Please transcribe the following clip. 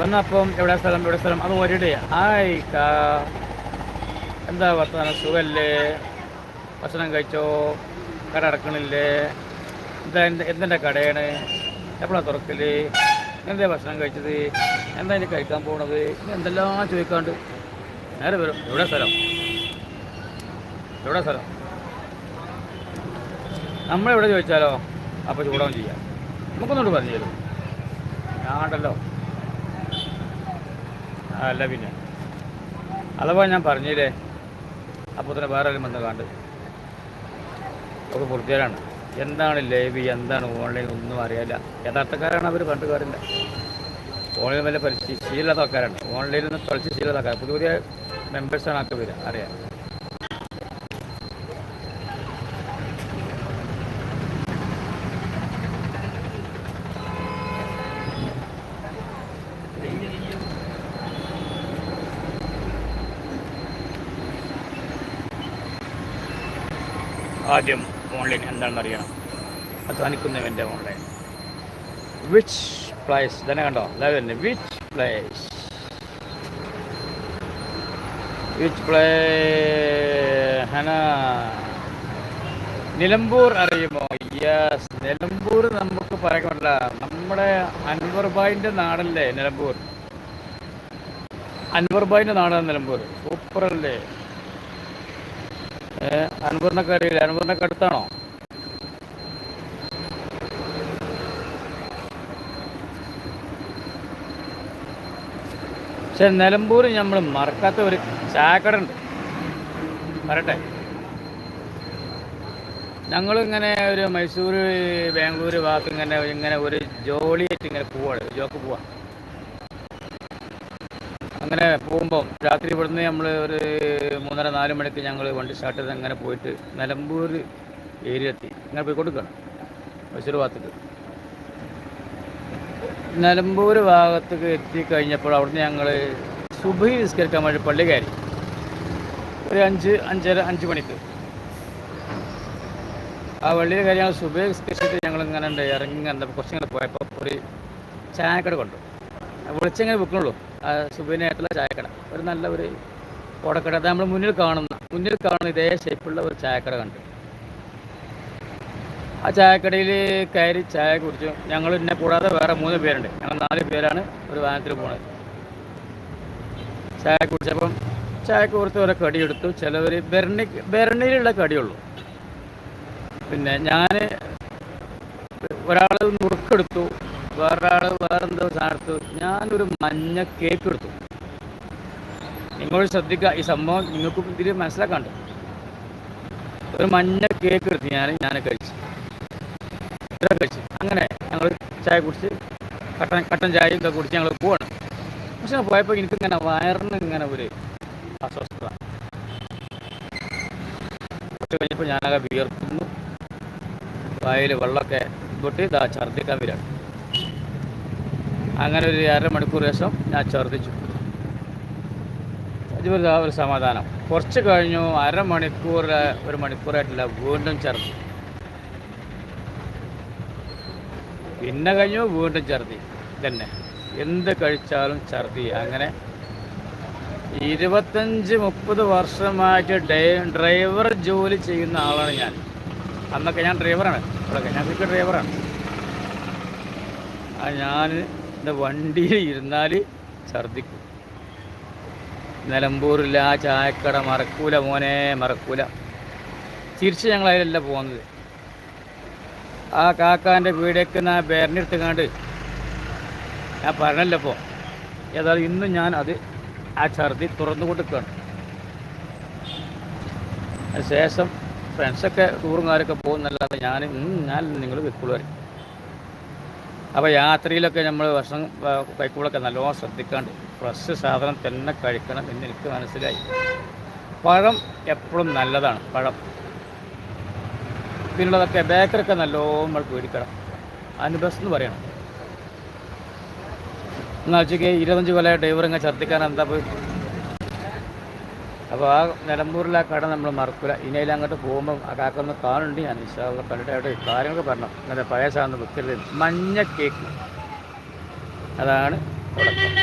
വന്നപ്പം എവിടെ സ്ഥലം എവിടെ സ്ഥലം? അത് ഒരിടെ. ആയി എന്താ വർത്തമാനം സുഖല്ലേ? ഭക്ഷണം കഴിച്ചോ? കട അടക്കണില്ലേ? എന്താ എന്ത് എന്തിന്റെ കടയാണ്? എപ്പോഴാണ് തുറക്കൽ? എന്താ ഭക്ഷണം കഴിച്ചത്? എന്താ ഇനി കഴിക്കാൻ പോണത്? ഇനി എന്തെല്ലാം ചോദിക്കാണ്ട്. നേരെ വരും. എവിടെ സ്ഥലം? എവിടെ സ്ഥലം? നമ്മളെവിടെ ചോദിച്ചാലോ? അപ്പോൾ ചൂടാവും ചെയ്യാം. നമുക്കൊന്നുകൊണ്ട് പറഞ്ഞു തരും ഞാണ്ടല്ലോ അല്ല പിന്നെ. അഥവാ ഞാൻ പറഞ്ഞില്ലേ അപ്പോൾ തന്നെ വേറെ ഒരു വന്ന് കണ്ട് ഒക്കെ പൂർത്തിയാരാണ് എന്താണ് ലൈവ് എന്താണ് ഓൺലൈൻ ഒന്നും അറിയില്ല യഥാർത്ഥക്കാരാണ് അവർ കണ്ടുകാരന്റെ കാറില്ല ഓൺലൈൻ വല്ല പരിചയ ശീലത ആൾക്കാരാണ് ഓൺലൈനിൽ നിന്ന് കളിച്ച് ആൾക്കാർ പുതിയ പുതിയ മെമ്പേഴ്സാണ് ആൾക്കാർ അറിയാം. ആദ്യം ഓൺലൈൻ എന്താണെന്ന് അറിയണം അധ്വാനിക്കുന്നവന്റെ ഓൺലൈൻ വിച്ച് പ്ലേസ് തന്നെ കണ്ടോ? ലെവലിന് വിച്ച് പ്ലേസ് വിച്ച് പ്ലേ ഹന. നിലമ്പൂർ അറിയുമോ? യെസ് നിലമ്പൂർ നമുക്ക് പറയണ്ട നമ്മുടെ അൻവർ ഭായിന്റെ നാടല്ലേ നിലമ്പൂർ? അൻവർ ഭായിന്റെ നാടാണ് നിലമ്പൂർ. ഏഹ് അൻപൂറിനൊക്കെ അറിയില്ല അൻപൂറിനൊക്കെ അടുത്താണോ? പക്ഷെ നിലമ്പൂർ നമ്മൾ മറക്കാത്ത ഒരു ചായക്കട ഉണ്ട് പറയട്ടെ. ഞങ്ങളിങ്ങനെ ഒരു മൈസൂർ ബാംഗ്ലൂർ ഭാഗത്ത് ഇങ്ങനെ ഇങ്ങനെ ഒരു ജോളിയായിട്ട് ഇങ്ങനെ പോവാണ്. ജോക്ക് പോവാ അങ്ങനെ പോകുമ്പോൾ രാത്രി ഇവിടുന്ന് നമ്മൾ ഒരു മൂന്നര നാല് മണിക്ക് ഞങ്ങൾ വണ്ടി സ്റ്റാർട്ട് ചെയ്ത് അങ്ങനെ പോയിട്ട് നിലമ്പൂർ ഏരിയ എത്തി. ഇങ്ങനെ പോയി കൊടുക്കണം മൈസൂർ ഭാഗത്തേക്ക്. നിലമ്പൂർ ഭാഗത്തേക്ക് എത്തിക്കഴിഞ്ഞപ്പോൾ അവിടുന്ന് ഞങ്ങൾ സുബഹി നിസ്കരിക്കാൻ വേണ്ടി പള്ളി കയറി. ഒരു അഞ്ച് അഞ്ചര അഞ്ച് മണിക്ക്. ആ പള്ളിയിൽ കയറി ഞങ്ങൾ സുബഹി നിസ്കരിച്ചിട്ട് ഞങ്ങൾ ഇങ്ങനെ ഉണ്ട് ഇറങ്ങി എന്താ കുറച്ചിങ്ങനെ പോയപ്പോൾ ഒരു ചായക്കട കൊണ്ടു വിളിച്ചെങ്ങനെ വിൽക്കണുള്ളൂ സുബിനായിട്ടുള്ള ചായക്കട. ഒരു നല്ല ഒരു ഓടക്കട. അത് നമ്മൾ മുന്നിൽ കാണുന്ന മുന്നിൽ കാണുന്ന ഇതേ ഷേപ്പുള്ള ഒരു ചായക്കട കണ്ടു. ആ ചായക്കടയിൽ കയറി ചായ കുടിച്ചു. ഞങ്ങൾ എന്നെ കൂടാതെ വേറെ മൂന്ന് പേരുണ്ട്. ഞങ്ങൾ നാല് പേരാണ് ഒരു വാഹനത്തിൽ പോണത്. ചായ കുടിച്ചപ്പം ചായ കുറച്ച് ഓരോ കടിയെടുത്തു ചിലവർ ബെർണി ബെർണിയിലുള്ള കടിയുള്ളൂ. പിന്നെ ഞാൻ ഒരാൾ നുറുക്കെടുത്തു. വേറൊരാൾ വേറെന്തോ സാധനം എടുത്തു ഞാനൊരു മഞ്ഞ കേക്ക് എടുത്തു. നിങ്ങൾ ശ്രദ്ധിക്കുക ഈ സംഭവം നിങ്ങൾക്കും ഇതിൽ മനസ്സിലാക്കാണ്ട്. ഒരു മഞ്ഞ കേക്ക് എടുത്തു ഞാൻ ഞാൻ കഴിച്ചു. ഇത്ര കഴിച്ചു. അങ്ങനെ ഞങ്ങൾ ചായ കുടിച്ച് കട്ടൻ കട്ടൻ ചായ ഒക്കെ കുടിച്ച് ഞങ്ങൾ പോവാണ്. പക്ഷെ പോയപ്പോൾ എനിക്കിങ്ങനെ വയറിന് ഇങ്ങനെ ഒരു അസ്വസ്ഥത. കുറച്ച് കഴിഞ്ഞപ്പോൾ ഞാനൊക്കെ വിയർക്കുന്നു. വായിൽ വെള്ളമൊക്കെ പൊട്ടി ഇതാ ഛർദ്ദിക്കാൻ വരികയാണ് അങ്ങനെ ഒരു അരമണിക്കൂർ ശേഷം ഞാൻ ഛർദ്ദിച്ചു. അതുപോലെ ആ ഒരു സമാധാനം. കുറച്ച് കഴിഞ്ഞു അരമണിക്കൂർ ഒരു മണിക്കൂറായിട്ടില്ല വീണ്ടും ഛർദ്ദി. പിന്നെ കഴിഞ്ഞു വീണ്ടും ഛർദ്ദി. തന്നെ എന്ത് കഴിച്ചാലും ഛർദ്ദി. അങ്ങനെ ഇരുപത്തഞ്ച് മുപ്പത് വർഷമായിട്ട് ഡ്രൈവർ ജോലി ചെയ്യുന്ന ആളാണ് ഞാൻ. അന്നൊക്കെ ഞാൻ ഡ്രൈവറാണ്. ഇവിടെ ഞാൻ ഡ്രൈവറാണ്. ഞാൻ എന്റെ വണ്ടിയിൽ ഇരുന്നാൽ ഛർദിക്കും നിലമ്പൂരില്ല ആ ചായക്കട മറക്കൂല മോനെ മറക്കൂല. തിരിച്ച് ഞങ്ങൾ അതിലല്ല പോകുന്നത് ആ കാക്കാന്റെ വീടേക്ക് ആ ബേറിനെടുത്ത് കണ്ട് ഞാൻ പറഞ്ഞല്ലോ ഇപ്പോൾ ഏതായാലും ഇന്നും ഞാൻ അത് ആ ഛർദി തുറന്നു കൊടുക്കുകയാണ് അതിനുശേഷം ഫ്രണ്ട്സൊക്കെ ടൂറും കാര്യമൊക്കെ പോകുന്നല്ലാതെ ഞാൻ ഞാൻ നിങ്ങൾ വെക്കുള്ളൂ അപ്പോൾ യാത്രയിലൊക്കെ നമ്മൾ ഭക്ഷണം കഴിക്കുമ്പോഴൊക്കെ നല്ലോണം ശ്രദ്ധിക്കാണ്ട് ഫ്രഷ് സാധനം തന്നെ കഴിക്കണം എന്ന് എനിക്ക് മനസ്സിലായി. പഴം എപ്പോഴും നല്ലതാണ് പഴം. പിന്നുള്ളതൊക്കെ ബേക്കറൊക്കെ നല്ലോണം നമ്മൾ പേടിക്കണം. അനുബസ് എന്ന് പറയണം. എന്നാൽ വെച്ചാൽ ഇരുപത്തഞ്ച് കൊല്ലം ഡ്രൈവർ ഇങ്ങനെ ഛർദ്ദിക്കാൻ എന്താ പോയി? അപ്പോൾ ആ നിലമ്പൂരിലെ ആ കട നമ്മൾ മറക്കില്ല ഇനി അതിൽ അങ്ങോട്ട് പോകുമ്പോൾ ആ കാക്കൊന്ന് കാണുന്നുണ്ട്. ഞാൻ ഇഷ്ടമുള്ള കണ്ടിട്ട് കാര്യങ്ങളൊക്കെ പറഞ്ഞു. അങ്ങനെ പഴയ സാധനം വിൽക്കരുത് മഞ്ഞ കേക്ക്. അതാണ് തുടക്കം